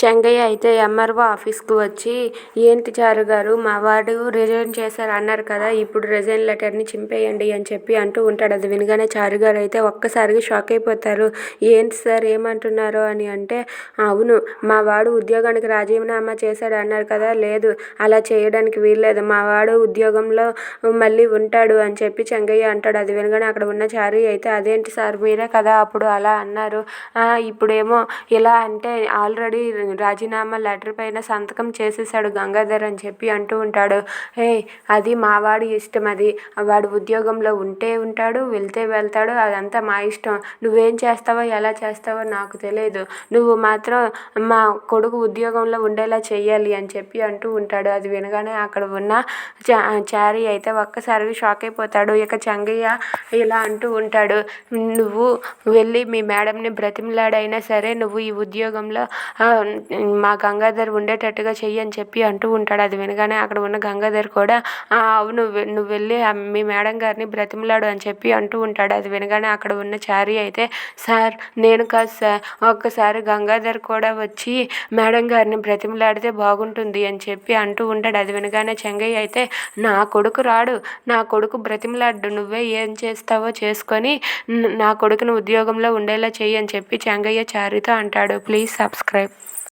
చెంగయ్య అయితే ఎంఆర్ఓ ఆఫీస్కి వచ్చి ఏంటి చారు గారు మా వాడు రిజైన్ చేశారు అన్నారు కదా ఇప్పుడు రిజైన్ లెటర్ని చింపేయండి అని చెప్పి అంటూ ఉంటాడు. అది వినగానే చారు గారు అయితే ఒక్కసారిగా షాక్ అయిపోతారు. ఏంటి సార్ ఏమంటున్నారు? అని అంటే అవును మా వాడు ఉద్యోగానికి రాజీనామా చేశాడు అన్నారు కదా లేదు అలా చేయడానికి వీల్లేదు. మా వాడు ఉద్యోగంలో మళ్ళీ ఉంటాడు అని చెప్పి చెంగయ్య అంటాడు. అది వినగానే అక్కడ ఉన్న చారు అయితే అదేంటి సార్ మీరే కదా అప్పుడు అలా అన్నారు. ఇప్పుడేమో ఇలా అంటే ఆల్రెడీ రాజీనామా లెటర్ పైన సంతకం చేసేసాడు గంగాధర్ అని చెప్పి అంటూ ఉంటాడు. హే అది మా వాడి ఇష్టం అది. వాడు ఉద్యోగంలో ఉంటే ఉంటాడు వెళ్తే వెళ్తాడు అదంతా మా ఇష్టం. నువ్వేం చేస్తావో ఎలా చేస్తావో నాకు తెలియదు నువ్వు మాత్రం మా కొడుకు ఉద్యోగంలో ఉండేలా చెయ్యాలి అని చెప్పి అంటూ ఉంటాడు. అది వినగానే అక్కడ ఉన్న చా చారీ అయితే ఒక్కసారిగా షాక్ అయిపోతాడు. ఇక చంగయ్య ఇలా అంటూ ఉంటాడు. నువ్వు వెళ్ళి మీ మేడంని బ్రతిమలాడైనా సరే నువ్వు ఈ ఉద్యోగంలో మా గంగాధర్ ఉండేటట్టుగా చెయ్యి అని చెప్పి అంటూ ఉంటాడు. అది వినగానే అక్కడ ఉన్న గంగాధర్ కూడా అవును నువ్వు వెళ్ళి మీ మేడం గారిని బ్రతిమలాడు అని చెప్పి అంటూ ఉంటాడు. అది వినగానే అక్కడ ఉన్న చారి అయితే సార్ నేను కాదు సార్ ఒక్కసారి గంగాధర్ కూడా వచ్చి మేడం గారిని బ్రతిమలాడితే బాగుంటుంది అని చెప్పి అంటూ ఉంటాడు. అది వినగానే చెంగయ్య అయితే నా కొడుకు రాడు నా కొడుకు బ్రతిమలాడు నువ్వే ఏం చేస్తావో చేసుకొని నా కొడుకుని ఉద్యోగంలో ఉండేలా చెయ్యి అని చెప్పి చెంగయ్య చారితో అంటాడు. Please subscribe.